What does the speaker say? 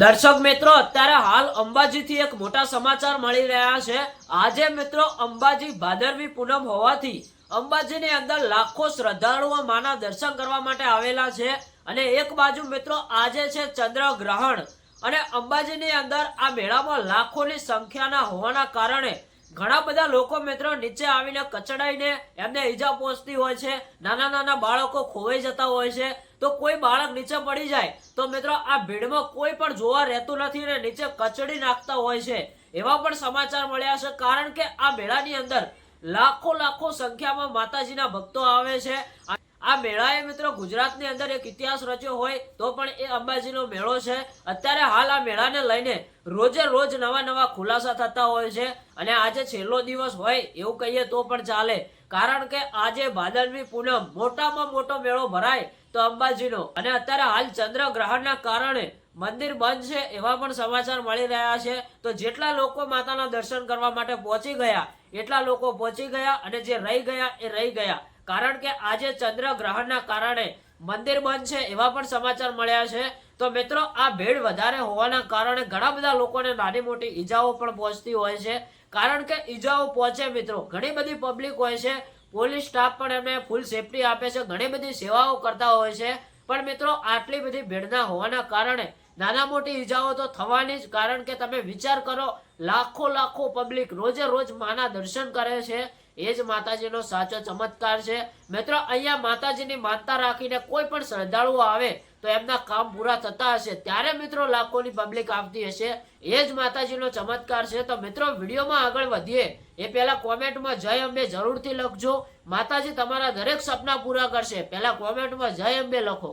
દર્શક મિત્રો, અત્યારે હાલ અંબાજીથી એક મોટા સમાચાર મળી રહ્યા છે. આજે મિત્રો અંબાજી ભાદરવી પૂનમ હોવાથી અંબાજીની અંદર લાખો શ્રદ્ધાળુઓ માના દર્શન કરવા માટે આવેલા છે અને એક બાજુ મિત્રો આજે છે ચંદ્ર ગ્રહણ અને અંબાજીની અંદર આ મેળામાં લાખોની સંખ્યાના હોવાના કારણે ઘણા બધા લોકો મિત્રો નીચે આવીને કચડાઈને એમને ઈજા પહોંચતી હોય છે, નાના નાના બાળકો ખોવાઈ જતા હોય છે. તો કોઈ બાળક નીચે પડી જાય, તો મિત્રો આ ભીડમાં કોઈ પણ જોવા રહેતું નથી ને નીચે કચડી નાખતા હોય છે. એવા પણ સમાચાર મળ્યા છે, કારણ કે આ મેળાની અંદર લાખો લાખો સંખ્યામાં માતાજીના ભક્તો આવે છે. આ મેળાએ મિત્રો ગુજરાતની અંદર એક ઇતિહાસ રચ્યો હોય તો પણ એ અંબાજીનો મેળો છે. અત્યારે હાલ આ મેળાને લઈને રોજે રોજ નવા નવા ખુલાસા થતા હોય છે અને આજે છેલ્લો દિવસ હોય એવું કહીએ તો પણ ચાલે. કારણ કે આજે ભાદરવી પૂનમ મોટામાં મોટો મેળો ભરાય તો અંબાજીનો. અને અત્યારે હાલ ચંદ્ર ગ્રહણના કારણે મંદિર બંધ છે એવા પણ સમાચાર મળી રહ્યા છે. તો જેટલા લોકો માતાના દર્શન કરવા માટે પહોંચી ગયા, એટલા લોકો પહોંચી ગયા અને જે રહી ગયા એ રહી ગયા. કારણ કે આજે ચંદ્ર ગ્રહણના કારણે મંદિર બંધ છે એવા પણ સમાચાર મળ્યા છે. તો મિત્રો, આ ભીડ વધારે હોવાના કારણે ઘણા બધા લોકોને નાની મોટી ઈજાઓ પણ પહોંચતી હોય છે. કારણ કે ઈજાઓ પહોંચે મિત્રો, ઘણી બધી પબ્લિક હોય છે. પોલીસ સ્ટાફ પણ એમને ફૂલ સેફટી આપે છે. ઘણી બધી સેવાઓ કરતા હોય છે. પણ મિત્રો, આટલી બધી ભીડના હોવાના કારણે નાના મોટી ઈજાઓ તો થવાની જ, કારણ કે તમે વિચાર કરો, લાખો લાખો પબ્લિક રોજે રોજ માના દર્શન કરે છે. એ જ માતાજીનો સાચો ચમત્કાર છે. મિત્રો, અહીંયા માતાજીની માનતા રાખીને કોઈ પણ શ્રદ્ધાળુઓ આવે તો એમના કામ પૂરા થતા હશે. ત્યારે મિત્રો લાખોની પબ્લિક આવતી હશે. એ જ માતાજીનો ચમત્કાર છે. તો મિત્રો, વિડીયોમાં આગળ વધીએ. એ પહેલા કોમેન્ટમાં જય અંબે જરૂરથી લખજો. માતાજી તમારા દરેક સપના પૂરા કરશે. પહેલા કોમેન્ટમાં જય અંબે લખો.